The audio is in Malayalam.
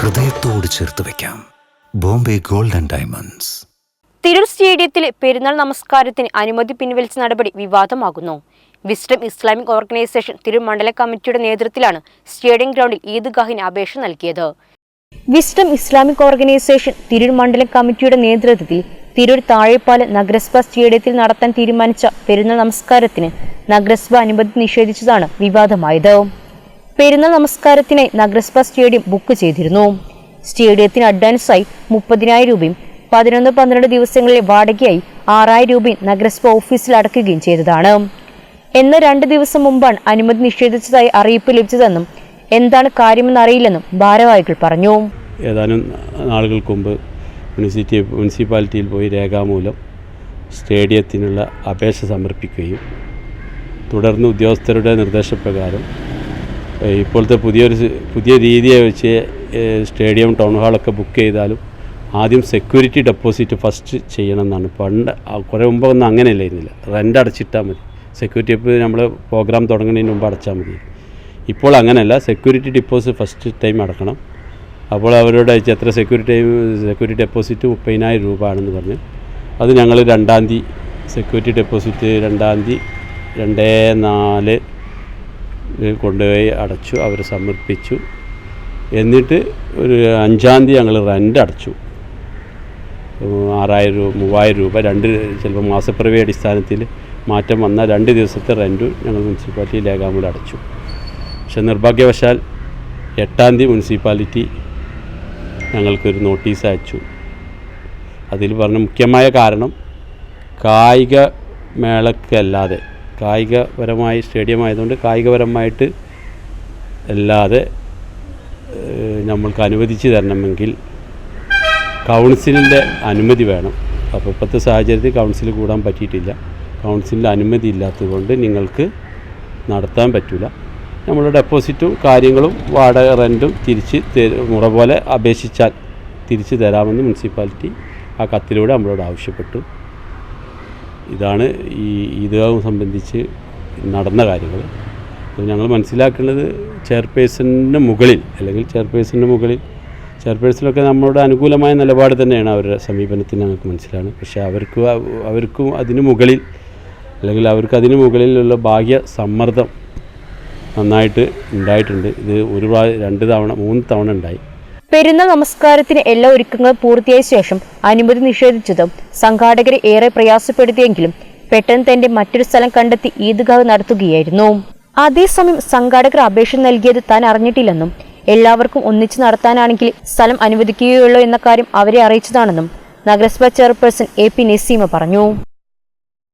ഹൃദയത്തോട് ചേർത്ത് വെക്കാം. Bombay gold and diamonds. Tirur സ്റ്റേഡിയത്തിലെ പെരുന്നാൾ നമസ്കാരത്തിന് അനുമതി പിൻവലിച്ച നടപടി വിവാദമാകുന്നു. വിസ്ഡം ഇസ്ലാമിക് ഓർഗനൈസേഷൻ തിരൂർ മണ്ഡല കമ്മിറ്റിയുടെ നേതൃത്വത്തിലാണ് സ്റ്റേഡിയം ഗ്രൗണ്ടിൽ ഈദ്ഗാഹിന് അപേക്ഷ നൽകിയത്. വിസ്ഡം ഇസ്ലാമിക് ഓർഗനൈസേഷൻ തിരൂർ മണ്ഡലം കമ്മിറ്റിയുടെ നേതൃത്വത്തിൽ തിരൂർ താഴെപ്പാല നഗരസഭ സ്റ്റേഡിയത്തിൽ നടത്താൻ തീരുമാനിച്ച പെരുന്നാൾ നമസ്കാരത്തിന് നഗരസഭ അനുമതി നിഷേധിച്ചതാണ് വിവാദമായത്. പെരുന്നാൾ നമസ്കാരത്തിനായി നഗരസഭ സ്റ്റേഡിയം ബുക്ക് ചെയ്തിരുന്നു. സ്റ്റേഡിയത്തിന് അഡ്വാൻസായി മുപ്പതിനായിരം രൂപയും പതിനൊന്ന് പന്ത്രണ്ട് ദിവസങ്ങളിലെ വാടകയായി ആറായിരം രൂപയും നഗരസഭ ഓഫീസിൽ അടയ്ക്കുകയും ചെയ്തതാണ്. എന്ന രണ്ട് ദിവസം മുമ്പാണ് അനുമതി നിഷേധിച്ചതായി അറിയിപ്പ് ലഭിച്ചതെന്നും എന്താണ് കാര്യമെന്ന് അറിയില്ലെന്നും ഭാരവാഹികൾ പറഞ്ഞു. ഏതാനും നാളുകൾക്ക് മുമ്പ് മുനിസിറ്റി മുനിസിപ്പാലിറ്റിയിൽ പോയി രേഖാമൂലം സ്റ്റേഡിയത്തിനുള്ള അപേക്ഷ സമർപ്പിക്കുകയും തുടർന്ന് ഉദ്യോഗസ്ഥരുടെ നിർദ്ദേശപ്രകാരം ഇപ്പോഴത്തെ പുതിയൊരു പുതിയ രീതിയെ വെച്ച് സ്റ്റേഡിയം ടൗൺ ഹാളൊക്കെ ബുക്ക് ചെയ്താലും ആദ്യം സെക്യൂരിറ്റി ഡെപ്പോസിറ്റ് ഫസ്റ്റ് ചെയ്യണം എന്നാണ് പണ്ട് കുറേ മുമ്പ് ഒന്നും അങ്ങനെയല്ല ഇരുന്നില്ല. റെന്റ് അടച്ചിട്ടാൽ മതി. സെക്യൂരിറ്റി നമ്മൾ പ്രോഗ്രാം തുടങ്ങുന്നതിന് മുമ്പ് അടച്ചാൽ മതി. ഇപ്പോൾ അങ്ങനെയല്ല. സെക്യൂരിറ്റി ഡെപ്പോസിറ്റ് ഫസ്റ്റ് ടൈം അടക്കണം. അപ്പോൾ അവരോട് അയച്ച് എത്ര സെക്യൂരിറ്റി സെക്യൂരിറ്റി ഡെപ്പോസിറ്റ് മുപ്പതിനായിരം രൂപ ആണെന്ന് പറഞ്ഞ്. അത് ഞങ്ങൾ രണ്ടാം തീയതി സെക്യൂരിറ്റി ഡെപ്പോസിറ്റ് രണ്ടാം തീയതി രണ്ട് നാല് കൊണ്ടുപോയി അടച്ചു അവർ സമർപ്പിച്ചു. എന്നിട്ട് ഒരു അഞ്ചാം തീയതി ഞങ്ങൾ റെന്റ് അടച്ചു. ആറായിരം രൂപ മൂവായിരം രൂപ രണ്ട് ചിലപ്പോൾ മാസപ്പിറവി അടിസ്ഥാനത്തിൽ മാറ്റം വന്ന രണ്ട് ദിവസത്തെ റെന്റ് ഞങ്ങൾ മുനിസിപ്പാലിറ്റി രേഖാമൂലം അടച്ചു. പക്ഷെ നിർഭാഗ്യവശാൽ എട്ടാം തീയതി മുനിസിപ്പാലിറ്റി ഞങ്ങൾക്കൊരു നോട്ടീസ് അയച്ചു. അതിൽ പറഞ്ഞ മുഖ്യമായ കാരണം കായിക മേളക്കല്ലാതെ കായികപരമായി സ്റ്റേഡിയം ആയതുകൊണ്ട് കായികപരമായിട്ട് അല്ലാതെ നമ്മൾക്ക് അനുവദിച്ച് തരണമെങ്കിൽ കൗൺസിലിന്റെ അനുമതി വേണം. അപ്പോൾ ഇപ്പോഴത്തെ സാഹചര്യത്തിൽ കൗൺസിൽ കൂടാൻ പറ്റിയിട്ടില്ല. കൗൺസിലിന്റെ അനുമതി ഇല്ലാത്തതുകൊണ്ട് നിങ്ങൾക്ക് നടത്താൻ പറ്റില്ല. നമ്മൾ ഡെപ്പോസിറ്റും കാര്യങ്ങളും വാടക റെന്റും തിരിച്ച് തരു- മുറ പോലെ അപേക്ഷിച്ചാൽ തിരിച്ച് തരാമെന്ന് മുനിസിപ്പാലിറ്റി ആ കത്തിലൂടെ നമ്മളോട് ആവശ്യപ്പെട്ടു. ഇതാണ് ഈ ഈദ്ഗാഹ് സംബന്ധിച്ച് നടന്ന കാര്യങ്ങൾ. അപ്പോൾ ഞങ്ങൾ മനസ്സിലാക്കുന്നത് ചെയർപേഴ്സണിന് മുകളിൽ അല്ലെങ്കിൽ ചെയർപേഴ്സണിന് മുകളിൽ ചെയർപേഴ്സണൊക്കെ നമ്മളുടെ അനുകൂലമായ നിലപാട് തന്നെയാണ് അവരുടെ സമീപനത്തിന് ഞങ്ങൾക്ക് മനസ്സിലാണ്. പക്ഷേ അവർക്ക് അവർക്കും അതിന് മുകളിൽ അല്ലെങ്കിൽ അവർക്ക് അതിന് മുകളിലുള്ള ബാഹ്യ സമ്മർദ്ദം നന്നായിട്ട് ഉണ്ടായിട്ടുണ്ട്. ഇത് ഒരു പ്രാവശ്യം രണ്ട് തവണ മൂന്ന് തവണ ഉണ്ടായി. പെരുന്നാൾ നമസ്കാരത്തിന് എല്ലാ ഒരുക്കങ്ങളും പൂർത്തിയായ ശേഷം അനുമതി നിഷേധിച്ചതും സംഘാടകരെ ഏറെ പ്രയാസപ്പെടുത്തിയെങ്കിലും പെട്ടെന്ന് തന്റെ മറ്റൊരു സ്ഥലം കണ്ടെത്തി ഈദ്ഗാഹ് നടത്തുകയായിരുന്നു. അതേസമയം സംഘാടകർ അപേക്ഷ നൽകിയത് താൻ അറിഞ്ഞിട്ടില്ലെന്നും എല്ലാവർക്കും ഒന്നിച്ചു നടത്താനാണെങ്കിൽ സ്ഥലം അനുവദിക്കുകയുള്ളൂ എന്ന കാര്യം അവരെ അറിയിച്ചതാണെന്നും നഗരസഭാ ചെയർപേഴ്സൺ എ പി നസീമ പറഞ്ഞു.